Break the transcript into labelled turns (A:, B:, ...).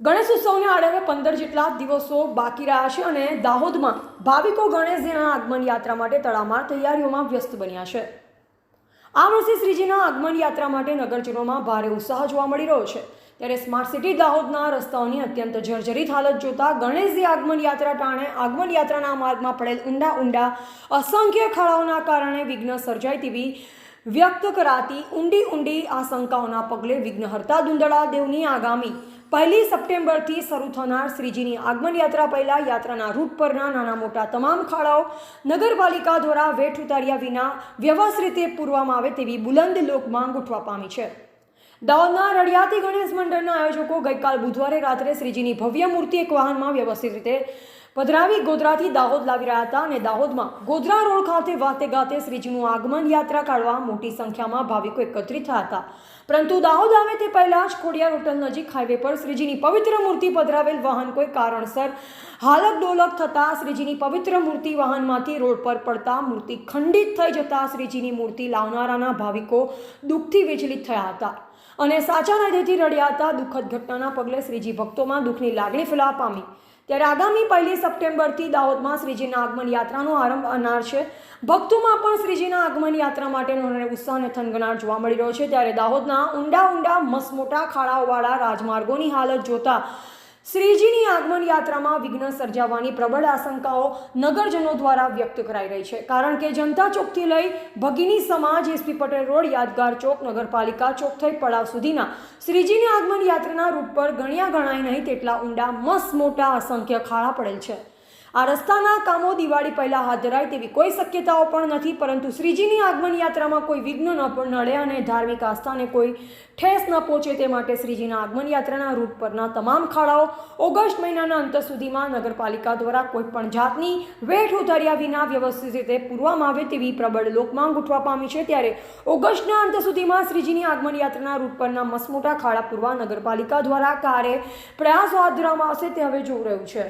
A: ગણેશ ઉત્સવને આડે પંદર જેટલા દિવસો બાકી રહ્યા છે અને દાહોદમાં ભાવિકો ગણેશજીના આગમન યાત્રા માટે તડામાર તૈયારીઓમાં વ્યસ્ત બન્યા છે. આ વર્ષે શ્રીજીના આગમન યાત્રા માટે નગરજનોમાં ભારે ઉત્સાહ જોવા મળી રહ્યો છે. ત્યારે સ્માર્ટ સિટી દાહોદના રસ્તાઓની અત્યંત જર્જરિત હાલત જોતા ગણેશજી આગમન યાત્રા ટાણે આગમન યાત્રાના માર્ગમાં પડેલ ઊંડા ઊંડા અસંખ્ય ખાડાઓના કારણે વિઘ્ન સર્જાય તેવી વ્યક્ત કરાતી ઊંડી ઊંડી આશંકાઓના પગલે વિઘ્નહર્તા દુંદળા દેવની આગામી પહેલી સપ્ટેમ્બરથી શરૂ થનાર શ્રીજીની આગમન યાત્રા પહેલાં યાત્રાના રૂટ પરના નાના મોટા તમામ ખાડાઓ નગરપાલિકા દ્વારા વેઠ ઉતાર્યા વિના વ્યવસ્થિત રીતે પૂરવામાં આવે તેવી બુલંદ લોકમાંગ ઉઠવા પામી છે. દાહોદના રડિયાતી ગણેશ મંડળના આયોજકો ગઈકાલ બુધવારે રાત્રે શ્રીજીની ભવ્ય મૂર્તિ એક વાહનમાં વ્યવસ્થિત રીતે પધરાવી ગોધરાથી દાહોદ લાવી રહ્યા હતા અને દાહોદમાં ગોધરા રોડ ખાતે વાતે ગાતે શ્રીજીનું આગમન યાત્રા કાઢવા મોટી સંખ્યામાં ભાવિકો એકત્રિત થયા હતા. પરંતુ દાહોદ આવે તે પહેલાં જ ખોડિયાર હોટલ નજીક હાઈવે પર શ્રીજીની પવિત્ર મૂર્તિ પધરાવેલ વાહન કોઈ કારણસર હાલક ડોલક થતાં શ્રીજીની પવિત્ર મૂર્તિ વાહનમાંથી રોડ પર પડતા મૂર્તિ ખંડિત થઈ જતા શ્રીજીની મૂર્તિ લાવનારાના ભાવિકો દુઃખથી વિચલિત થયા હતા અને સાચા હૃદયથી રડ્યા હતા. દુઃખદ ઘટનાના પગલે શ્રીજી ભક્તોમાં દુઃખની લાગણી ફેલાવા પામી. ત્યારે આગામી પહેલી સપ્ટેમ્બરથી દાહોદમાં શ્રીજીના આગમન યાત્રાનો આરંભ અનાર છે. ભક્તોમાં પણ શ્રીજીના આગમન યાત્રા માટેનો ઉત્સાહ અને થનગનાટ જોવા મળી રહ્યો છે. ત્યારે દાહોદના ઊંડા ઊંડા મસમોટા ખાડાઓવાળા રાજમાર્ગોની હાલત જોતા શ્રીજીની આગમન યાત્રામાં વિઘ્ન સર્જાવાની પ્રબળ આશંકાઓ નગરજનો દ્વારા વ્યક્ત કરાઈ રહી છે. કારણ કે જનતા ચોકથી લઈ ભગીની સમાજ એસપી પટેલ રોડ, યાદગાર ચોક, નગરપાલિકા ચોક થઈ પડાવ સુધીના શ્રીજીની આગમન યાત્રાના રૂટ પર ગણ્યા ગણાય નહીં તેટલા ઊંડા મસ્ત મોટા, અસંખ્ય ખાડા પડેલ છે. આ રસ્તાના કામો દિવાળી પહેલાં હાથ ધરાય તેવી કોઈ શક્યતાઓ પણ નથી, પરંતુ શ્રીજીની આગમન યાત્રામાં કોઈ વિઘ્ન ન પણ નડે અને ધાર્મિક આસ્થાને કોઈ ઠેસ ન પહોંચે તે માટે શ્રીજીના આગમન યાત્રાના રૂટ પરના તમામ ખાડાઓ ઓગસ્ટ મહિનાના અંત સુધીમાં નગરપાલિકા દ્વારા કોઈ પણ જાતની વેઠ ઉતાર્યા વિના વ્યવસ્થિત રીતે પૂરવામાં આવે તેવી પ્રબળ લોકમાંગ ઉઠવા પામી છે. ત્યારે ઓગસ્ટના અંત સુધીમાં શ્રીજીની આગમન યાત્રાના રૂટ પરના મસમોટા ખાડા પૂરવા નગરપાલિકા દ્વારા કારે પ્રયાસો હાથ ધરવામાં આવશે તે હવે જોવું રહ્યું છે.